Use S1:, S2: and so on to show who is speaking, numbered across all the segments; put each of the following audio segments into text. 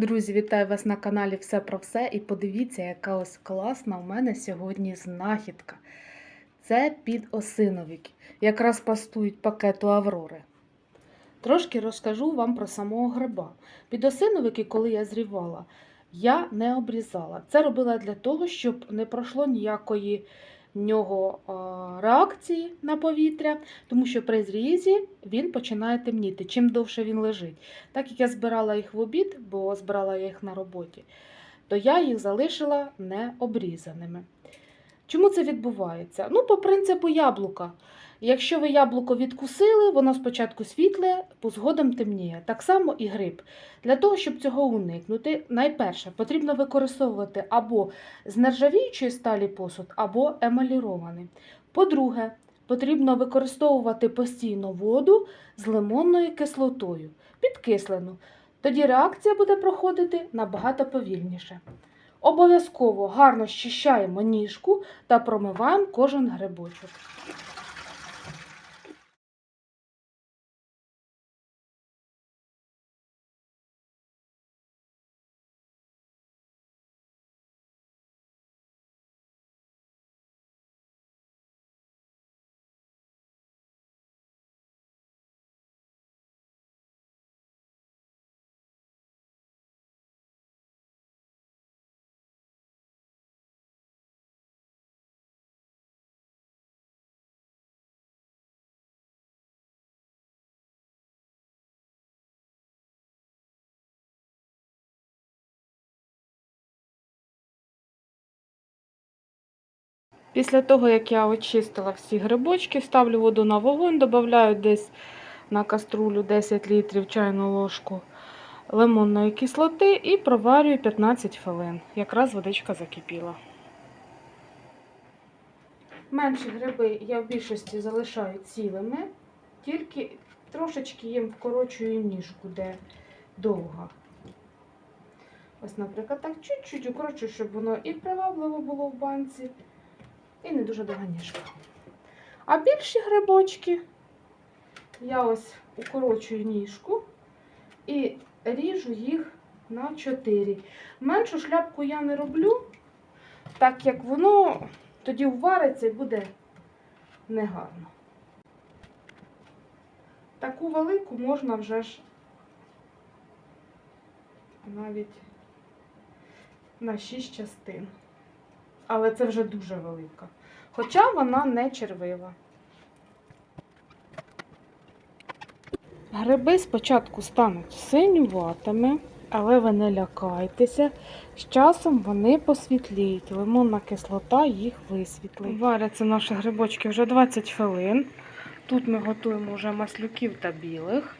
S1: Друзі, вітаю вас на каналі Все про все. І подивіться, яка ось класна у мене сьогодні знахідка. Це підосиновики. Якраз пастують пакету Аврори. Трошки розкажу вам про самого гриба. Підосиновики, коли я зрівала, я не обрізала. Це робила для того, щоб не пройшло ніякої нього реакції на повітря, тому що при зрізі він починає темніти, чим довше він лежить. Так як я збирала їх в обід, бо збирала я їх на роботі, то я їх залишила необрізаними. Чому це відбувається? Ну, по принципу яблука. Якщо ви яблуко відкусили, воно спочатку світле, згодом темніє. Так само і гриб. Для того, щоб цього уникнути, найперше потрібно використовувати або з нержавіючої сталі посуд, або емалірований. По-друге, потрібно використовувати постійно воду з лимонною кислотою, підкислену. Тоді реакція буде проходити набагато повільніше. Обов'язково гарно щищаємо ніжку та промиваємо кожен грибочок. Після того, як я очистила всі грибочки, ставлю воду на вогонь, додаю десь на каструлю 10 літрів чайну ложку лимонної кислоти і проварюю 15 хвилин. Якраз водичка закипіла. Менші гриби я в більшості залишаю цілими, тільки трошечки їм вкорочую ніжку, де довга. Ось, наприклад, так чуть-чуть укорочую, щоб воно і привабливо було в банці, і не дуже довга ніжка. А більші грибочки я ось укорочую ніжку і ріжу їх на 4. Меншу шляпку я не роблю, так як воно тоді ввариться і буде негарно. Таку велику можна вже ж навіть на 6 частин. Але це вже дуже велика. Хоча вона не червива. Гриби спочатку стануть синюватими, але ви не лякайтеся. З часом вони посвітліють. Лимонна кислота їх висвітлить. Варяться наші грибочки вже 20 хвилин. Тут ми готуємо вже маслюків та білих.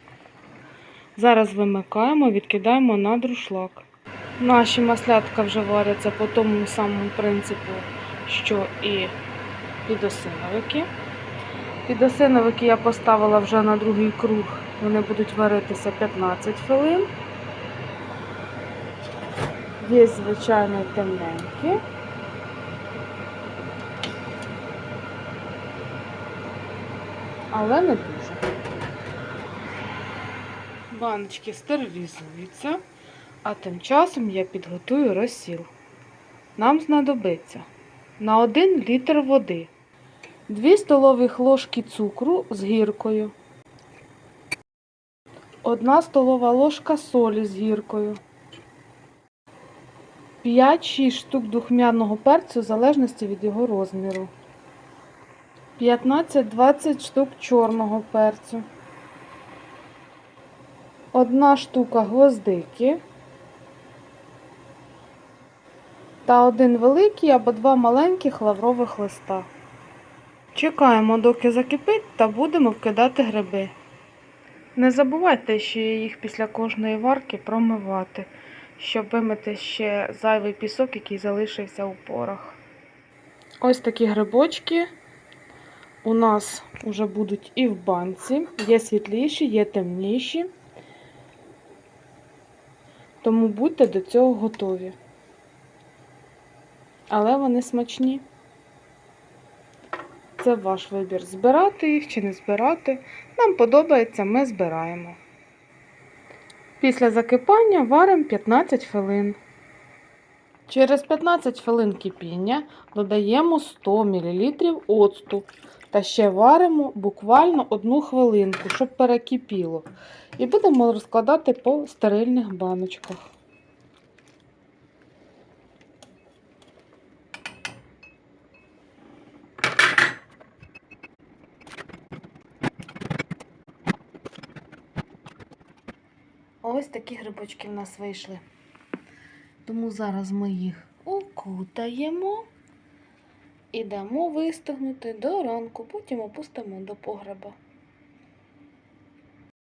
S1: Зараз вимикаємо, відкидаємо на друшлак. Наші маслятка вже варяться по тому самому принципу, що і підосиновики. Підосиновики я поставила вже на другий круг. Вони будуть варитися 15 хвилин. Є, звичайно, темненькі. Але не дуже. Баночки стерилізуються, а тим часом я підготую розсіл. Нам знадобиться на 1 літр води, 2 столові ложки цукру з гіркою, 1 столова ложка солі з гіркою, 5-6 штук духмяного перцю в залежності від його розміру, 15-20 штук чорного перцю, 1 штука гвоздики та один великий або два маленьких лаврових листа. Чекаємо, доки закипить, та будемо вкидати гриби. Не забувайте, що їх після кожної варки промивати, щоб вимити ще зайвий пісок, який залишився у порах. Ось такі грибочки у нас вже будуть і в банці. Є світліші, є темніші. Тому будьте до цього готові. Але вони смачні. Це ваш вибір, збирати їх чи не збирати. Нам подобається, ми збираємо. Після закипання варимо 15 хвилин. Через 15 хвилин кипіння додаємо 100 мл оцту та ще варимо буквально одну хвилинку, щоб перекипіло. І будемо розкладати по стерильних баночках. Ось такі грибочки в нас вийшли. Тому зараз ми їх укутаємо і дамо вистигнути до ранку, потім опустимо до погреба.